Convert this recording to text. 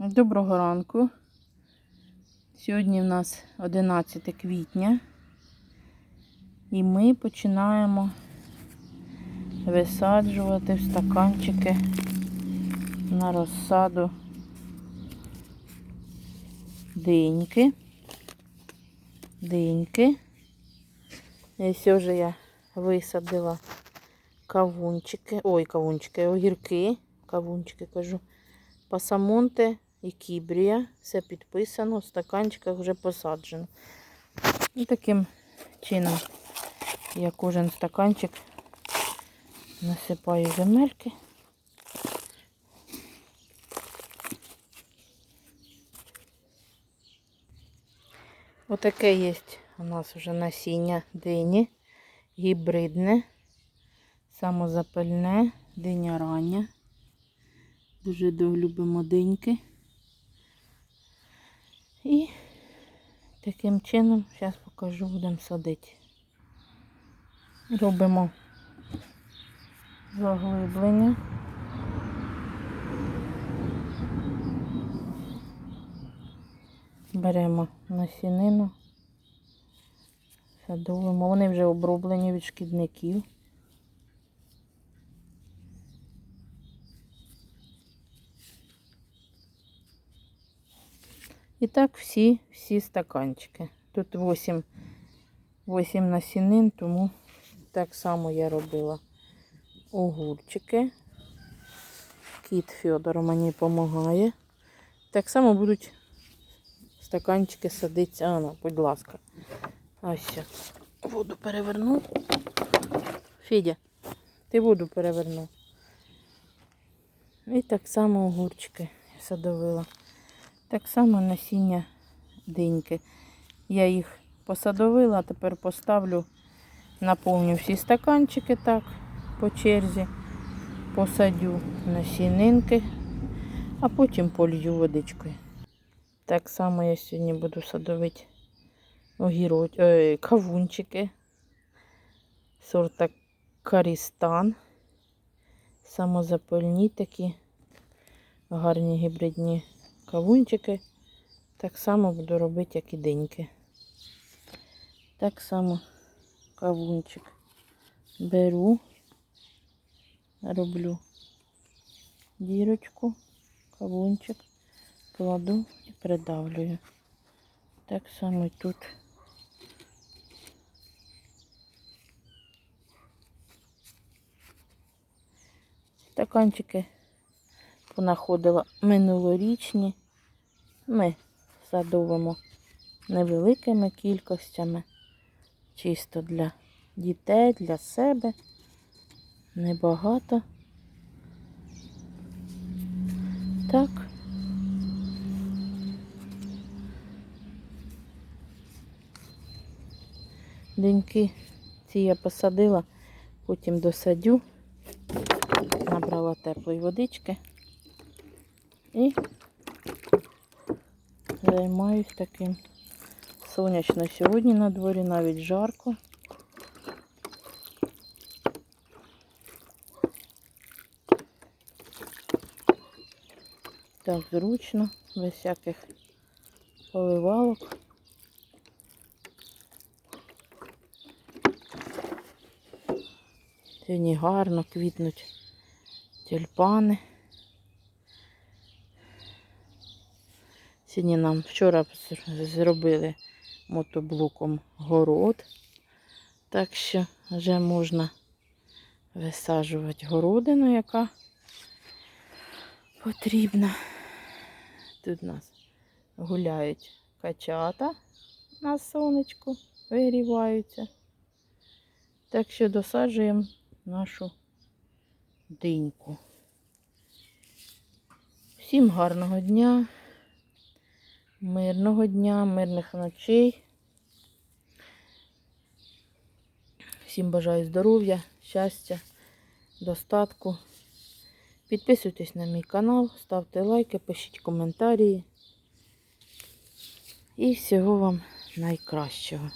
Доброго ранку. Сьогодні в нас 11 квітня. І ми починаємо висаджувати в стаканчики на розсаду диньки. Диньки. Ось вже я висадила кавунчики, ой, кавунчики, огірки, кавунчики кажу, пасамонте і кібрія. Все підписано, в стаканчиках вже посаджено. І таким чином я кожен стаканчик насипаю земельки. Отаке є у нас вже насіння дині, гібридне, самозапальне, диня рання. Дуже любимо диньки. І таким чином, зараз покажу, будемо садити. Робимо заглиблення. Беремо насінину, садовимо. Вони вже оброблені від шкідників. І так всі, всі стаканчики. Тут 8, 8 насінин, тому так само я робила огурчики. Кіт Федор мені допомагає. Так само будуть стаканчики садитися. А, ну, будь ласка. Ось. Воду переверну. Федя, ти воду перевернув. І так само огурчики садовила. Так само насіння диньки. Я їх посадовила, тепер поставлю, наповню всі стаканчики так, по черзі, посадю насінинки, а потім полью водичкою. Так само я сьогодні буду садовити огіро... е, кавунчики сорта Карістан. Самозапальні такі гарні гібридні кавунчики. Так само буду робити, як і диньки. Так само кавунчик беру, роблю дірочку, кавунчик, кладу і придавлюю. Так само і тут. Стаканчики понаходила минулорічні. Ми садовимо невеликими кількостями, чисто для дітей, для себе. Небагато. Так. Деньки ці я посадила, потім досадю, набрала теплої водички і займаюсь таким сонячно сьогодні на дворі, навіть жарко. Так зручно, без всяких поливалок. Сьогодні гарно квітнуть тюльпани. Сьогодні нам вчора зробили мотоблоком город, так що вже можна висаджувати городину, яка потрібна. Тут у нас гуляють качата на сонечку, вигріваються. Так що досаджуємо нашу диньку. Всім гарного дня, мирного дня, мирних ночей. Всім бажаю здоров'я, щастя, достатку. Підписуйтесь на мій канал, ставте лайки, пишіть коментарі. І всього вам найкращого.